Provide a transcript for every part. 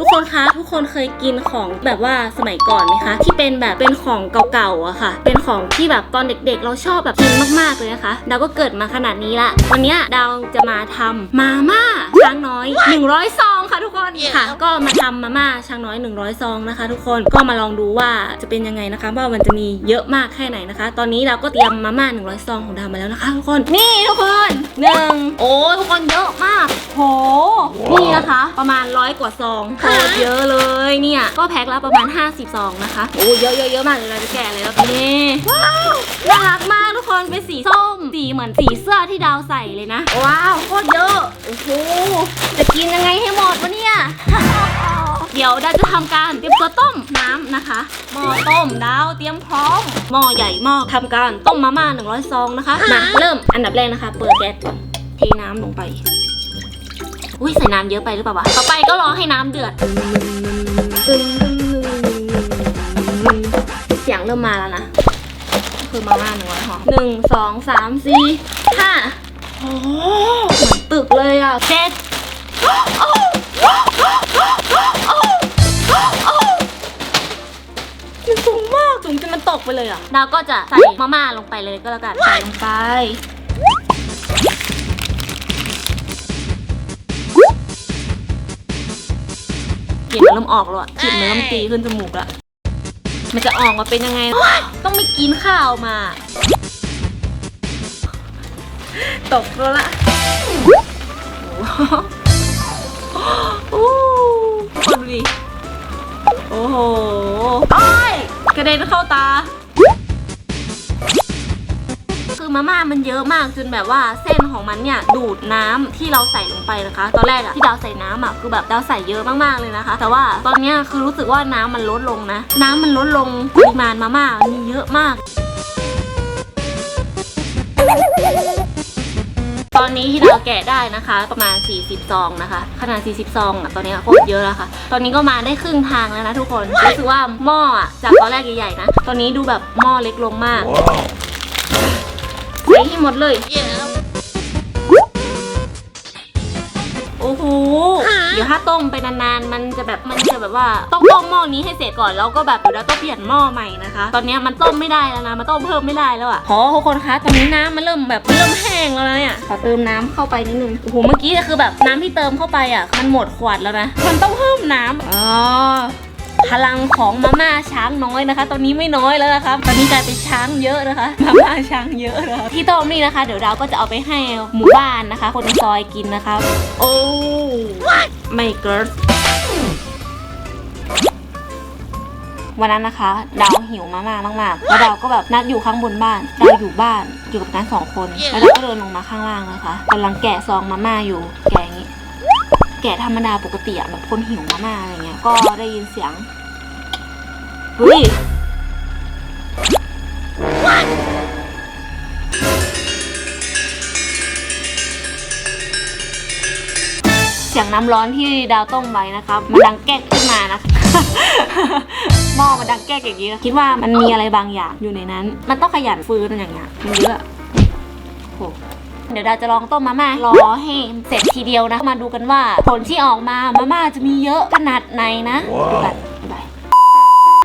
ทุกคนคะ ทุกคนเคยกินของแบบว่าสมัยก่อนไหมคะ ที่เป็นแบบเป็นของเก่าๆอะค่ะ เป็นของที่แบบตอนเด็กๆ เราชอบแบบกินมากๆเลยนะคะ ดาวก็เกิดมาขนาดนี้ละ วันเนี้ยดาวจะมาทำมาม่าช้างน้อย 100 ซองค่ะทุกคนค่ะ ก็มาทำมาม่าช้างน้อย 100 ซองนะคะ ทุกคน ก็มาลองดูว่าจะเป็นยังไงนะคะ ว่ามันจะมีเยอะมากแค่ไหนนะคะ ตอนนี้เราก็เตรียมมาม่า 100 ซองของดาวมาแล้วนะคะ ทุกคน นี่ทุกคนหนึ่งโอ้ทุกคนเยอะมาก โห นี่นะคะ ประมาณร้อยกว่าซองโคตรเยอะเลยเนี่ย ก็แพ็คละประมาณ 50ซองนะคะ โอ้เยอะเยอะเยอะมากเลยเราจะแกะเลยแล้วนี่ว้าวน่ารักมากทุกคนเป็นสีส้ม สีเหมือนสีเสื้อที่ดาวใส่เลยนะ ว้าวโคตรเยอะ โอ้โหจะกินยังไงให้หมดวะเนี่ยเดี๋ยวดาวจะทำการเตรียมตัวต้มน้ำนะคะ หม้อต้มดาวเตรียมพร้อม หม้อใหญ่หม้อทำการต้มมาม่า100ซองนะคะ มาเริ่มอันดับแรกนะคะ เปิดแก๊สก่อนเทน้ำลงไป อุ้ยใส่น้ำเยอะไปหรือเปล่าวะต่อไปก็รอให้น้ำเดือดเสียงเริ่มมาแล้วนะคือมาม่าหนึ่งร้อยห่อหนึ่งสองสามสี่ห้าโอ้โหเหมือนตึกเลยอะเจ็ดมันสูงมากสูงจนมันตกไปเลยอะดาวก็จะใส่มาม่าลงไปเลยก็แล้วกันใส่ลงไป กลิ่นมันเริ่มออกแล้วอะกลิ่นมันเริ่มตีขึ้นจมูกแล้วมันจะออกมาเป็นยังไง ต้องไม่กินข้าวมา ตกแล้วละโอ้โหคนดูดิโอ้โหโอ้ยกระเด็นเข้าตาคือ มาม่ามันเยอะมากจนแบบว่าเส้นของมันเนี่ยดูดน้ำที่เราใส่ลงไปนะคะ ตอนแรกอะที่ดาวใส่น้ำอะคือแบบดาวใส่เยอะมากๆเลยนะคะ แต่ว่าตอนนี้คือรู้สึกว่าน้ำมันลดลงนะ น้ำมันลดลงปริมาณมาม่ามีเยอะมากตอนนี้ที่เราแกะได้นะคะประมาณ 40 ซองนะคะ ขนาด 40 ซองอะตอนนี้โคตรเยอะแล้วค่ะ ตอนนี้ก็มาได้ครึ่งทางแล้วนะทุกคนรู้สึกว่าหม้ออะจากตอนแรกใหญ่ๆนะ ตอนนี้ดูแบบหม้อเล็กลงมาก ใส่ให้หมดเลย โอ้โห เดี๋ยวถ้าต้มไปนานๆ มันจะแบบมันจะแบบว่าต้องต้มหม้อนี้ให้เสร็จก่อนแล้วก็แบบเดี๋ยวเราต้องเปลี่ยนหม้อใหม่นะคะ ตอนนี้มันต้มไม่ได้แล้วนะมันต้มเพิ่มไม่ได้แล้วอะขอทุกคนคะตอนนี้น้ำมันเริ่มแบบมันเริ่มแห้งแล้วนะเนี่ยขอเติมน้ำเข้าไปนิดนึงโอ้โหเมื่อกี้คือแบบน้ำที่เติมเข้าไปอะมันหมดขวดแล้วนะมันต้องเพิ่มน้ำอ๋อ พลังของมาม่าช้างน้อยนะคะ ตอนนี้ไม่น้อยแล้วนะคะตอนนี้กลายเป็นช้างเยอะนะคะมาม่าช้างเยอะนะคะที่ต้มนี่นะคะ เดี๋ยวเราก็จะเอาไปให้หมู่บ้านนะคะ คนในซอยกินนะคะ โอ้ไม่เกิร์วันนั้นนะคะ ดาวหิวมากๆมากๆแล้วดาวก็แบบนัดอยู่ข้างบนบ้านดาวอยู่บ้านอยู่กับนั้นสองคน แล้วดาวก็เดินลงมาข้างล่างนะคะกำลังแกะซองมาม่าอยู่แกะอย่างนี้ แกะธรรมดาปกติอะแบบคนหิวมาม่าอะไรเงี้ย ก็ได้ยินเสียงเฮ้ยเสียงน้ำร้อนที่ดาวต้มไว้นะคะมันดังแก๊กขึ้นมานะคะหม้อมันดังแก๊กอย่างนี้นะคิดว่ามันมีอะไรบางอย่างอยู่ในนั้น มันต้องขยันฟื้นอย่างเงี้ยมันเยอะโห เดี๋ยวดาวจะลองต้มมาม่ารอให้เสร็จทีเดียวนะ มาดูกันว่า ผลที่ออกมามาม่าจะมีเยอะขนาดไหนนะดูกันบ๊ายบาย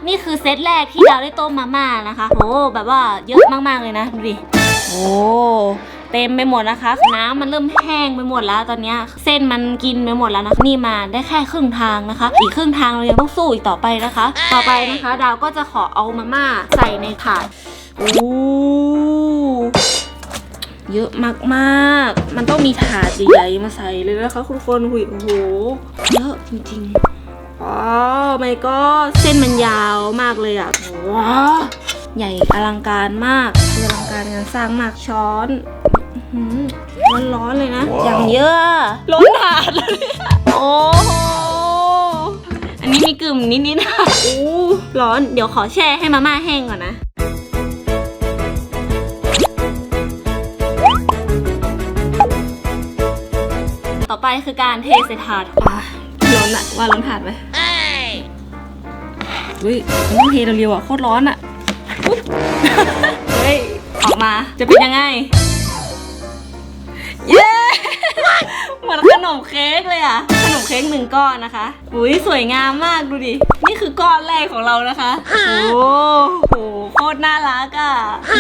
นี่คือเซตแรกที่ดาวได้ต้มมาม่านะคะโอ้แบบว่าเยอะมากๆเลยนะดูดิโอ้เต็มไปหมดนะคะ น้ำมันเริ่มแห้งไปหมดแล้วตอนเนี้ยเส้นมันกินไปหมดแล้วนะนี่มาได้แค่ครึ่งทางนะคะ อีกครึ่งทางเรายังต้องสู้อีกต่อไปนะคะ ต่อไปนะคะ ดาวก็จะขอเอามาม่าใส่ในถาดโอ้ เยอะมากๆ มันต้องมีถาดใหญ่ๆมาใส่เลยนะคะคุณคนหุยโอ้โห เยอะจริงๆอ๋อไม่ก็เส้นมันยาวมากเลยอะว้าวใหญ่อลังการมากคืออลังการงานสร้างมากช้อนร้อนร้อนๆเลยนะ อย่างเยอะล้นถาดเลยอะโอ้โหอันนี้มีกึ่มนิดๆนะอู้ร้อน เดี๋ยวขอแช่ให้มาม่าแห้งก่อนนะ คือการเทใส่ถาดอะร้อนอะว่าร้อนถาดไหมเฮ้ยมันต้องเทเร็วๆอะโคตรร้อนอะอุ๊ยเฮ้ย ออกมาจะเป็นยังไง เย้ เหมือนขนมเค้กเลยอะ ขนมเค้กหนึ่งก้อนนะคะอุ้ยสวยงามมากดูดิ นี่คือก้อนแรกของเรานะคะ โอ้โหโคตรน่ารักอะ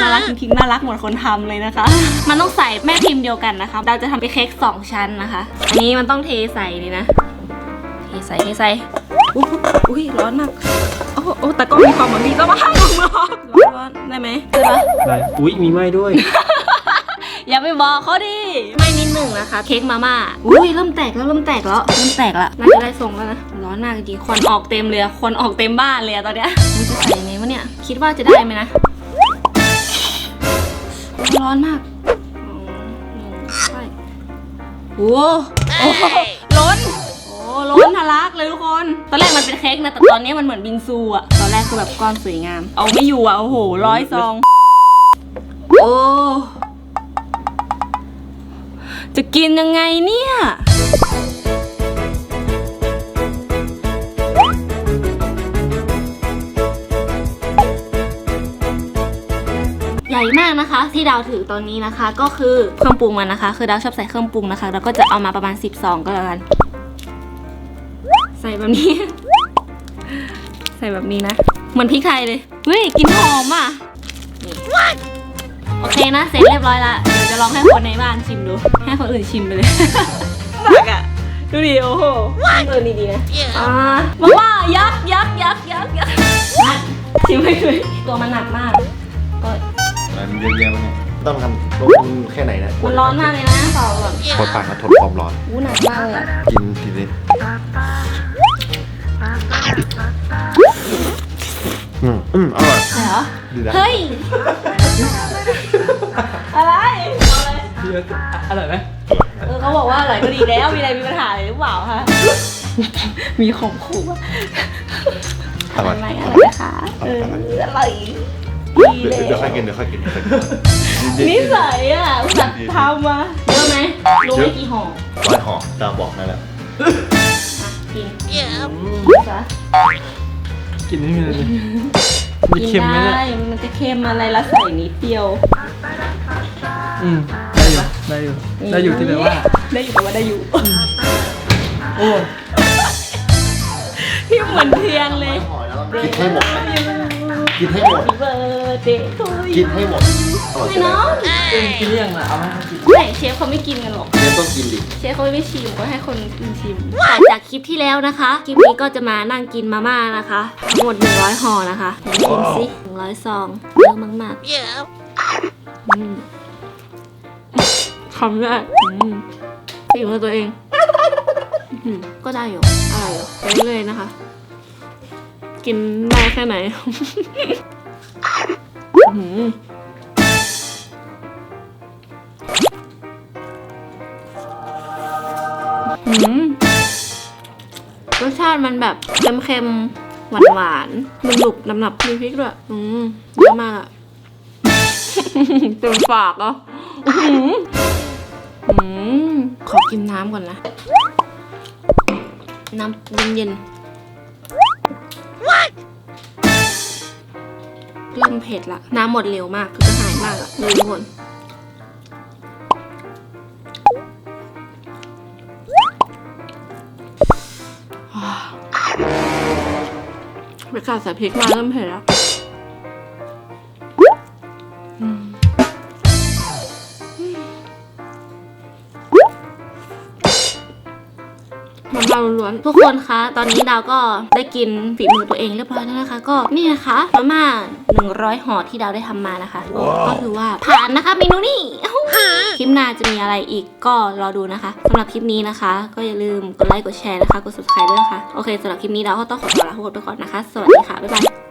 น่ารักจริงๆ น่ารักเหมือนคนทำเลยนะคะ มันต้องใส่แม่พิมพ์เดียวกันนะคะ เราจะทำเป็นเค้กสองชั้นนะคะ อันนี้มันต้องเทใส่นี่นะ เทใส่เทใส่อุ๊ยอุ้ยร้อนมากโอ้โหโอ้แต่ก็มีความหวังดีก็มาห้ามลงร้อนร้อนได้ไหมได้ปะอะไรอุ้ยมีไหม้ด้วย อย่าไปบอกเขาดิ ไม่นิดหนึ่งนะคะ เค้กมาม่า อุ้ยเริ่มแตกแล้วเริ่มแตกแล้วเริ่มแตกละน่าจะได้ทรงแล้วนะ ร้อนมากจริงๆควันออกเต็มเลยอะควันออกเต็มบ้านเลยอะตอนเนี้ยมันจะใส่ยังไงวะเนี่ย คิดว่าจะได้ไหมนะ ร้อนมากอืมใช่โอ้โอ้ล้นโอ้ล้นทะลักเลยทุกคน ตอนแรกมันเป็นเค้กนะ แต่ตอนนี้มันเหมือนบิงซูอะตอนแรกคือแบบก้อนสวยงาม เอาไม่อยู่อะโอ้โหร้อยซอง โอ้ จะกินยังไงเนี่ย ใหญ่มากนะคะที่ดาวถือตอนนี้นะคะ ก็คือเครื่องปรุงมันนะคะ คือดาวชอบใส่เครื่องปรุงนะคะ แล้วก็จะเอามาประมาณ10ซองก็แล้วกัน ใส่แบบนี้ ใส่แบบนี้นะ เหมือนพริกไทยเลยเฮ้ยกลินหอมอะนี่ โอเคนะ เสร็จเรียบร้อยละเดี๋ยวจะลองให้คนในบ้านชิมดู ให้คนอื่นชิมไปเลยมากอะ ดูดิโอ้โหเออดีๆนะอ่ามาว่ายักษ์ยักษ์ยักษ์ยักษ์ยักษ์นัดชิมให้ดูตัวมันหนักมาก ก็มันเยอะแยะวะเนี่ยต้องทำลงทุนแค่ไหนนะมันร้อนมากเลยนะเปล่าแบบทนปากและทนความร้อนอู้หนักมากเลยอะกินทีนี้อืมอืมอร่อยใช่เหรอ ดีนะ เฮ้ย อะไรเอาเลยอร่อยไหมเออเขาบอกว่าอร่อยก็ดีแล้ว มีอะไรมีปัญหาอะไรหรือเปล่าคะ มีข่มขู่อะอร่อย อะไรอร่อยนะคะเอออร่อยดีเดี๋ยวเลยเดี๋ยวค่อยกินเดี๋ยวค่อยกินเดี๋ยวค่อยกินนิสัยอะอุตส่าห์ทำมาเยอะไหมรู้ไหมกี่ห่อร้อยห่อตามบอกนั่นแหละอะกินจ้ะกินไม่มีอะไรเลยมีกินเค็มไหมเนี่ยได้มันจะเค็มอะไรละใส่นิดเดียว อืมได้อยู่ได้อยู่ได้อยู่ที่แปลว่า ได้อยู่แต่ว่าได้อยู่ โอ้พี่เหมือนเทียนเลยห่อแล้วกินให้หมด กินให้หมดเบอร์เดย์ทูกินให้หมดอร่อยไม่ใช่ไหมเนาะเอ็งกินยังอะเอามาให้กินไม่เชฟเขาไม่กินกันหรอกเนี่ยต้องกินดิเชฟเขาไม่ชิมก็ให้คนอื่นชิมแต่จากคลิปที่แล้วนะคะ คลิปนี้ก็จะมานั่งกินมาม่านะคะทั้งหมด100ห่อนะคะไหนกินสิ100ซองเยอะมากๆอืม คำแรกอืมฝีมือตัวเองอืมก็ได้อยู่อร่อยอยู่ไปเรื่อยๆนะคะ กินได้แค่ไหนอืมอืมรสชาติมันแบบเค็มๆ หวานๆ มันหนุบๆหนับๆมีพริกด้วย อืมเยอะมากอะ เต็มปากอะอื้อหืออืมขอกินน้ำก่อนนะ น้ำเย็นๆเริ่มเผ็ดละ น้ำหมดเร็วมาก คือกระหายมากอะเลยทุกคนไปกัดใส่พริกมาเริ่มเผ็ดแล้ว ล้วนๆทุกคนคะ ตอนนี้ดาวก็ได้กินฝีมือตัวเองเรียบร้อยแล้วนะคะ ก็นี่นะคะมาม่า100ห่อที่ดาวได้ทำมานะคะ ก็ถือว่าผ่านนะคะเมนูนี้คลิปหน้าจะมีอะไรอีกก็รอดูนะคะสำหรับคลิปนี้นะคะ ก็อย่าลืมกดไลค์กดแชร์นะคะกด subscribe ด้วยนะคะโอเคสำหรับคลิปนี้ดาวก็ต้องขอตัวลาทุกคนไปก่อนนะคะ สวัสดีค่ะบ๊ายบาย